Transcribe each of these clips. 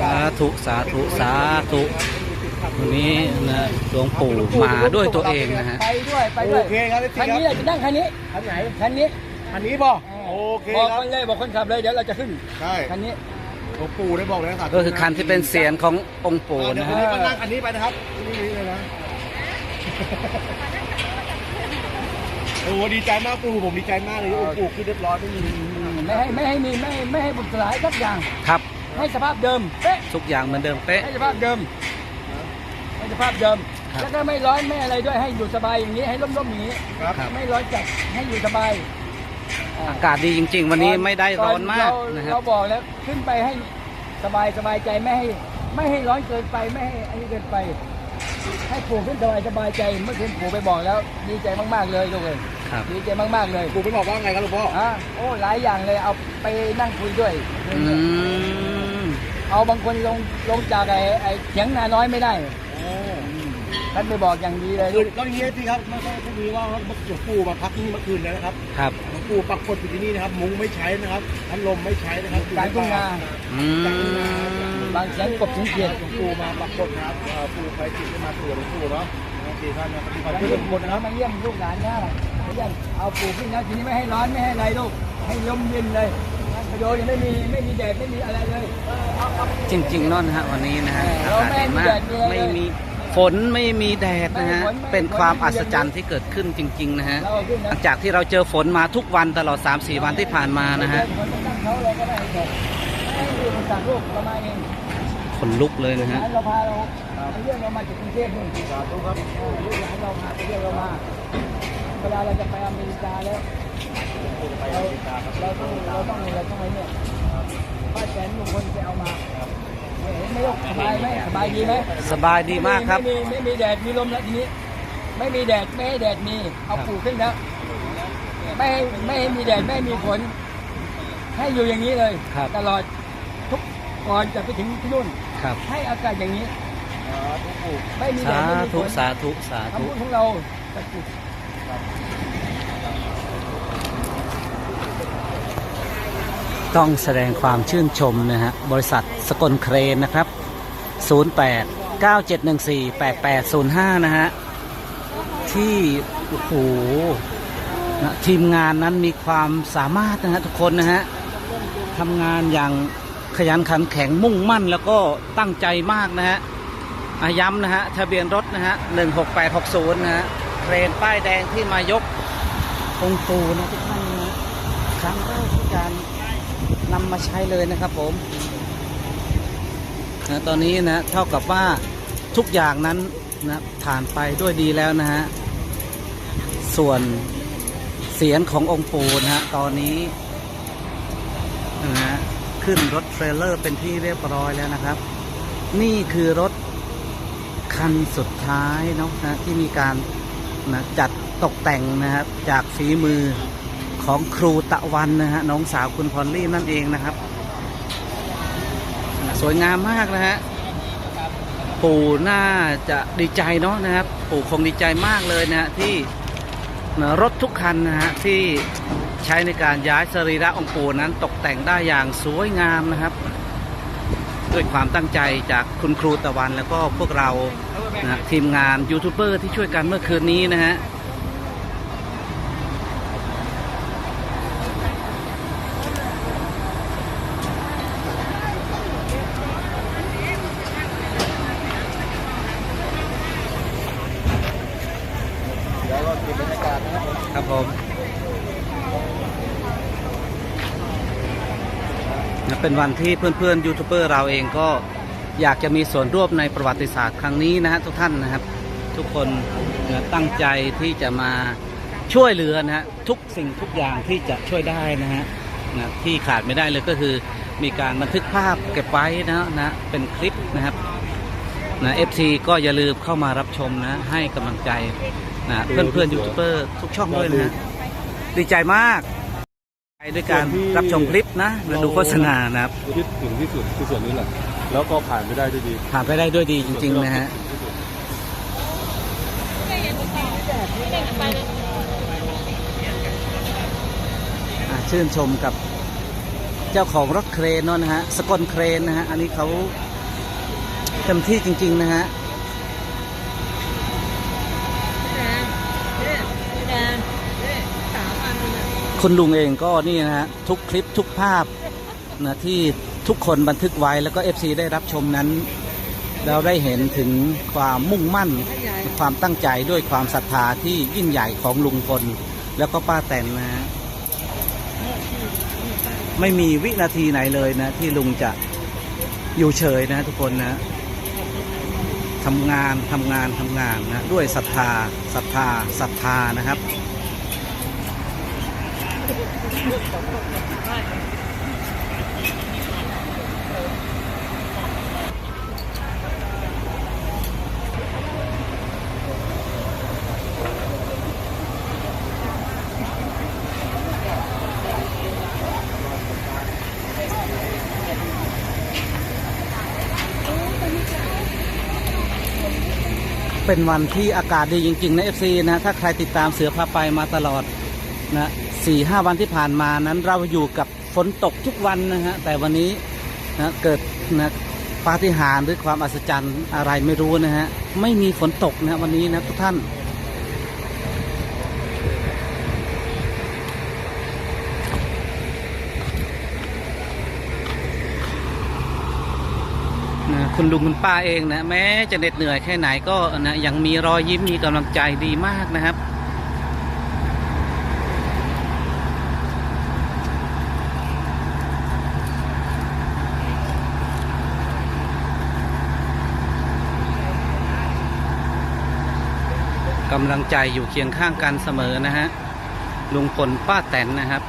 สาธุ สาธุ สาธุวันนี้นะหลวงปู่มาด้วยตัวเองนะฮะ ไปด้วยไปด้วยโอเคครับคันนี้เราจะนั่งคันนี้คันไหนคันนี้คันนี้ป่ะโอเคบอกครับคนเลยบอกคนขับเลยเดี๋ยวเราจะขึ้นใช่คันนี้หลวงปู่ได้บอกเลยนะครับก็คือคันที่เป็นเสียงขององค์ปู่เดี๋ยวนะคนฮะนี้มานั่งคันนี้ไปนะครับนี่เลยนะโอ้ดีใจมากปู่ผมดีใจมากเลยองค์ปู่คือเรียบร้อยไม่มีไม่ให้ไม่ให้มีไม่ให้ไม่ให้บุกสลายสักอย่างครับ ให้สภาพเดิมเป๊ะทุกอย่างเหมือนเดิมเป๊ะ ให้สภาพเดิม ให้สภาพเดิม ครับแล้วก็ไม่ร้อนไม่อะไรด้วยให้อยู่สบายอย่างนี้ให้ร่มๆอย่างนี้ครับครับไม่ร้อนจัดให้อยู่สบายอ่าอากาศดีจริง ๆ วันนี้ไม่ได้ร้อนมากเนะครับเราบอกแล้วขึ้นไปให้สบายสบายใจไม่ให้ไม่ให้ร้อนเกินไปไม่ให้อันนี้เกินไป ให้ปู่ขึ้นสบายสบายใจเมื่อคืนปู่ไปบอกแล้วดีใจมากๆเลยลูกเอ้ยครับ ดีใจมากๆเลย ปู่ไปบอกว่าไงครับหลวงพ่อ อะโอ้หลายอย่างเลยเอาไปนั่งคุยด้วย อืม เอาบางคนลงลงจากไอ้ไอ้เถียงนาน้อยไม่ได้ท่านไปบอกอย่างดีเลยคืนก็อย่างนี้ที่ครับเมื่อสักครู่นี้ว่าหลวงปู่มาพักที่นี่เมื่อคืนแล้วนะครับครับหลวงปู่ปักกดอยู่ที่นี่นะครับ มุ้งไม่ใช้นะครับพัดลมไม่ใช้นะครับการทุ่งนาอืมบางแสนกบถึงเกียรติหลวงปู่มาปักกดนะครับเอ่อปู่ไปจิตได้มาตรวจหลวงปู่เนาะโอเคท่านนะครับที่ขอบมาคุณเยี่ยมทุกคนนะครับมาเยี่ยมลูกหลานนะมาเยี่ยมเอาปู่ขึ้นแล้วทีนี้ไม่ให้ร้อนไม่ให้อะไรลูกให้ลมเย็นเลยประ โยชน์ยังไม่มีไม่มีแดดไม่มีอะไรเลยจริงๆเนั่นนะฮะวันนี้นะฮะเอออาเรากาศไม่ดีมีมาแดกดมีอะไรไม่มีฝนไม่มีแดดนะฮะไม่มีฝนไม่เป็นความไม่มีอัศจรรย์ที่เกิดขึ้นจริง ๆ นะฮะเราเอาขึ้นหนะลังจากที่เราเจอฝนมาทุกวันตลอด 3-4 วันที่ผ่านมานะฮะคนต้องตั้งเขาเราก็ได้แต่ให้ดูคนจากลูกเรามาเองขนลุกเลยนะฮะเราพาเราไปเรื่องเรามาจากกรุงเทพนู่นสาธุครับลูกหลานเราพาไปเรื่องเรามาเวลาเราจะไปอเมริกาแล้ว เราเราต้องเราต้องเราต้องอะไรเนี่ยป้าแสนลุงคนไปเอามาเห็นไหม่ยกสบายไหมสบายดีไหมสบายดีมากครับไม่มีไม่มีแดดมีลมแล้วทีนี้ ไม่มีแดดไม่ให้แดดมีเอาปลูกขึ้นแล้วไม่ให้ไม่ให้มีแดดไม่ให้มีฝนให้อยู่อย่างนี้เลยครับตลอดทุกก่อนจะไปถึงที่นู่นครับให้อากาศอย่างนี้ไม่มีแดสาดไม่มีฝธุนสาธุสาคำธุพูดของเราจะจุด ต้องแสดงความชื่นชมนะฮะบริษัทสกลเครนนะครับ 08 9714 8805 นะฮะ ที่โอ้โหนะทีมงานนั้นมีความสามารถนะฮะทุกคนนะฮะทำงานอย่างขยันขันแข็งมุ่งมั่นแล้วก็ตั้งใจมากนะฮะอาย้ำนะฮะทะเบียนรถนะฮะ 16860 นะฮะเครนป้ายแดงที่มายกองค์ปูนะทุกท่านนะฮะครั้งแรกที่การ นำมาใช้เลยนะครับผมนะตอนนี้นะเท่ากับว่าทุกอย่างนั้นนะผ่านไปด้วยดีแล้วนะฮะส่วนเสียงขององค์ปู่นะฮะตอนนี้นะฮะขึ้นรถเทรลเลอร์เป็นที่เรียบร้อยแล้วนะครับ นี่คือรถคันสุดท้ายเนาะนะที่มีการนะจัดตกแต่งนะครับจากฝีมือ ของครูตะวันนะฮะน้องสาวคุณพอลลี่นั่นเองนะครับ สวยงามมากนะฮะปู่น่าจะดีใจเนาะนะครับ ปู่คงดีใจมากเลยนะฮะที่รถทุกคันนะฮะที่ใช้ในการย้ายสรีระองค์ปู่นั้นตกแต่งได้อย่างสวยงามนะครับ ด้วยความตั้งใจจากคุณครูตะวันแล้วก็พวกเรานะทีมงานยูทูบเบอร์ที่ช่วยกันเมื่อคืนนี้นะฮะ เดี๋ยวเราเก็บบรรยากาศนะครับผมครับผมเป็นวันที่เพื่อนๆยูทูบเบอร์เราเองก็อยากจะมีส่วนร่วมในประวัติศาสตร์ครั้งนี้นะฮะทุกท่านนะครับ ทุกคนตั้งใจที่จะมาช่วยเหลือนะฮะทุกสิ่งทุกอย่างที่จะช่วยได้นะฮะนะที่ขาดไม่ได้เลยก็คือมีการบันทึกภาพเก็บไว้นะนะเป็นคลิปนะครับนะเอฟซีก็อย่าลืมเข้ามารับชมนะให้กำลังใจ นะเพื่อนๆยูทูบเบอร์ทุกช่องด้วยนะฮะดีใจมากไปด้วยการรับชมคลิปนะและดูโฆษณานะครับอุทิศถึงที่สุดคือส่วนนี้แหละแล้วก็ผ่านไปได้ด้วยดี ผ่านไปได้ด้วยดีจริง ๆ นะฮะอะชื่นชมกับเจ้าของรถเครนเนาะนะฮะสกลเครนนะฮะอันนี้เขาเต็มที่จริง ๆ นะฮะ คุณลุงเองก็นี่นะฮะทุกคลิปทุกภาพนะที่ทุกคนบันทึกไว้แล้วก็ FC ได้รับชมนั้น เราได้เห็นถึงความมุ่งมั่น ความตั้งใจด้วยความศรัทธาที่ยิ่งใหญ่ของลุงพลแล้วก็ป้าแตนนะฮะไม่มีวินาทีไหนเลยนะ ที่ลุงจะอยู่เฉยนะทุกคนนะทำงานทำงานทำงานนะด้วยศรัทธาศรัทธาศรัทธานะครับ เป็นวันที่อากาศดีจริงๆนะ FC นะ ถ้าใครติดตามเสือพาไปมาตลอดนะ สี่ห้าวันที่ผ่านมานั้นเราอยู่กับฝนตกทุกวันนะฮะแต่วันนี้นะเกิดนะปาฏิหาริย์หรือความอัศจรรย์อะไรไม่รู้นะฮะไม่มีฝนตกนะวันนี้นะทุกท่านนะคุณลุงคุณป้าเองนะแม้จะเหน็ดเหนื่อยแค่ไหนก็นะยังมีรอยยิ้มมีกำลังใจดีมากนะครับ กำลังใจอยู่เคียงข้างกันเสมอนะฮะลุงพลป้าแตนนะครับ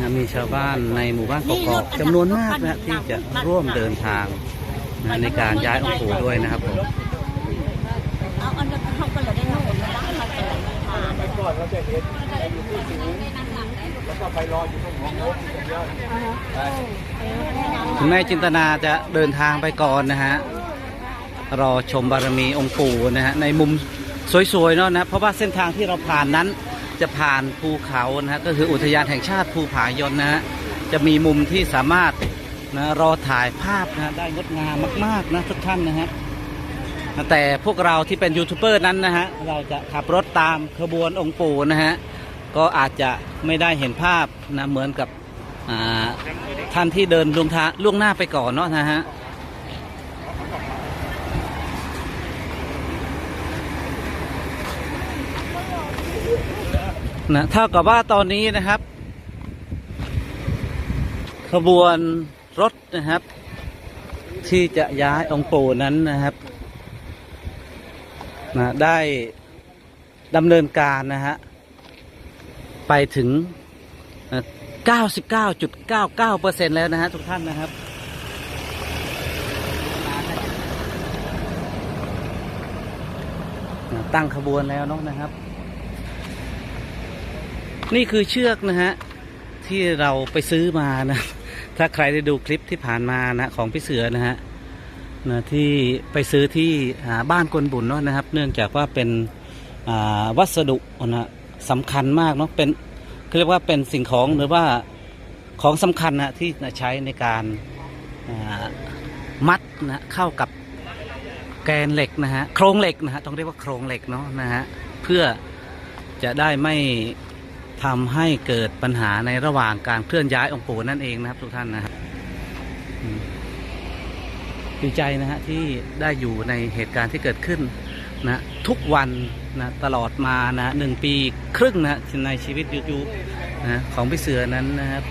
นะมีชาวบ้านในหมู่บ้านกอกๆจำนวนมากนะที่จะร่วมเดินทางนะในการย้ายองค์ปู่ด้วยนะครับผมเอาอันนั้นเขาก็เลยได้โน่นแล้วเขาจะเลยมไปก่อนเราจะเห็น ก็ไปรออยู่ตรงหัวโน้นอย่างเดียวคุณแม่จินตนาจะเดินทางไปก่อนนะฮะ รอชมบารมีองค์ปู่นะฮะ ในมุมสวยๆเนาะนะ เพราะว่าเส้นทางที่เราผ่านนั้นจะผ่านภูเขานะฮะ ก็คืออุทยานแห่งชาติภูผายนนะฮะ จะมีมุมที่สามารถนะรอถ่ายภาพนะฮะได้งดงามมากๆนะทุกท่านนะฮะแต่พวกเราที่เป็นยูทูบเบอร์นั้นนะฮะ เราจะขับรถตามขบวนองค์ปู่นะฮะ ก็อาจจะไม่ได้เห็นภาพนะเหมือนกับท่านที่เดินล่วงทาล่วงหน้าไปก่อนเนาะนะฮะนะเท่ากับว่าตอนนี้นะครับ ขบวนรถนะครับ ที่จะย้ายองค์ปู่นั้นนะครับนะได้ดำเนินการนะฮะ ไปถึง 99.99เปอร์เซ็นต์แล้วนะฮะทุกท่านนะครับ ตั้งขบวนแล้วเนาะนะครับ นี่คือเชือกนะฮะ ที่เราไปซื้อมานะ ถ้าใครได้ดูคลิปที่ผ่านมานะของพี่เสือนะฮะนะที่ไปซื้อที่บ้านกวนบุญเนาะนะครับ เนื่องจากว่าเป็นวัสดุนะ สำคัญมากเนาะเป็นเขาเรียกว่าเป็นสิ่งของหรือว่าของสำคัญนะที่ใช้ในการมัดนะเข้ากับแกนเหล็กนะฮะโครงเหล็กนะฮะต้องเรียกว่าโครงเหล็กเนาะนะฮะเพื่อจะได้ไม่ทำให้เกิดปัญหาในระหว่างการเคลื่อนย้ายองค์ปู่นั่นเองนะครับทุกท่านนะครับดีใจนะฮะที่ได้อยู่ในเหตุการณ์ที่เกิดขึ้นนะทุกวัน นะตลอดมานะหนึ่งปีครึ่งนะในชีวิตยูทูบนะของพี่เสือนั้นนะครับ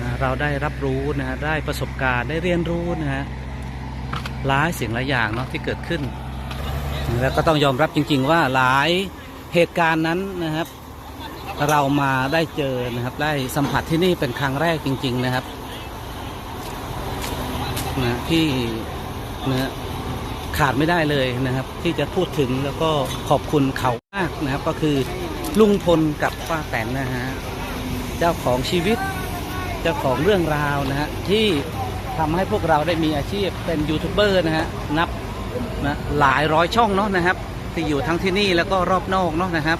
นะเราได้รับรู้นะฮะได้ประสบการณ์ได้เรียนรู้นะฮะหลายสิ่งหลายอย่างเนาะที่เกิดขึ้น แล้วก็ต้องยอมรับจริง ๆ ว่าหลายเหตุการณ์นั้นนะครับ เรามาได้เจอนะครับ ได้สัมผัสที่นี่เป็นครั้งแรกจริง ๆ นะครับนะที่นะ ขาดไม่ได้เลยนะครับ ที่จะพูดถึงแล้วก็ขอบคุณเขามากนะครับ ก็คือลุงพลกับป้าแตนนะฮะเจ้าของชีวิต เจ้าของเรื่องราวนะฮะที่ทำให้พวกเราได้มีอาชีพเป็นยูทูบเบอร์นะฮะนับนะหลายร้อยช่องเนาะนะครับ ที่อยู่ทั้งที่นี่แล้วก็รอบนอกเนาะนะครับ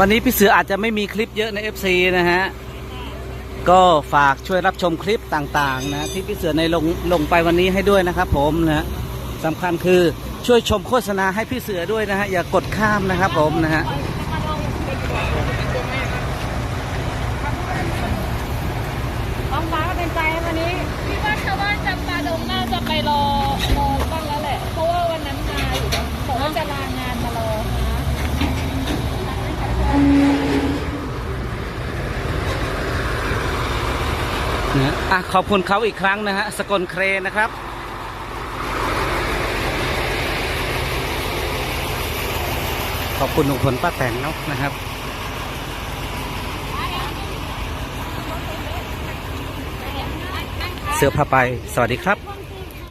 วันนี้พี่เสืออาจจะไม่มีคลิปเยอะใน FC นะฮะ ก็ฝากช่วยรับชมคลิปต่างๆนะที่พี่เสือในลงลงไปวันนี้ให้ด้วยนะครับผมนะฮะสำคัญคือช่วยชมโฆษณาให้พี่เสือด้วยนะฮะ อย่ากดข้ามนะครับผมนะฮะท้องฟ้าก็เป็นใจวันนี้พี่ว่าชาวบ้านจำปาดงน่าจะไปรอรอบ้างแล้วแหละ เพราะว่าวันนั้นมาอยู่นะบอกว่าจะลางานมารอนะ นะอะขอบคุณเขาอีกครั้งนะฮะ สกลเครนนะครับ ขอบคุณลุงพลป้าแตนเนาะนะครับเสื้อผ้าไป สวัสดีครับ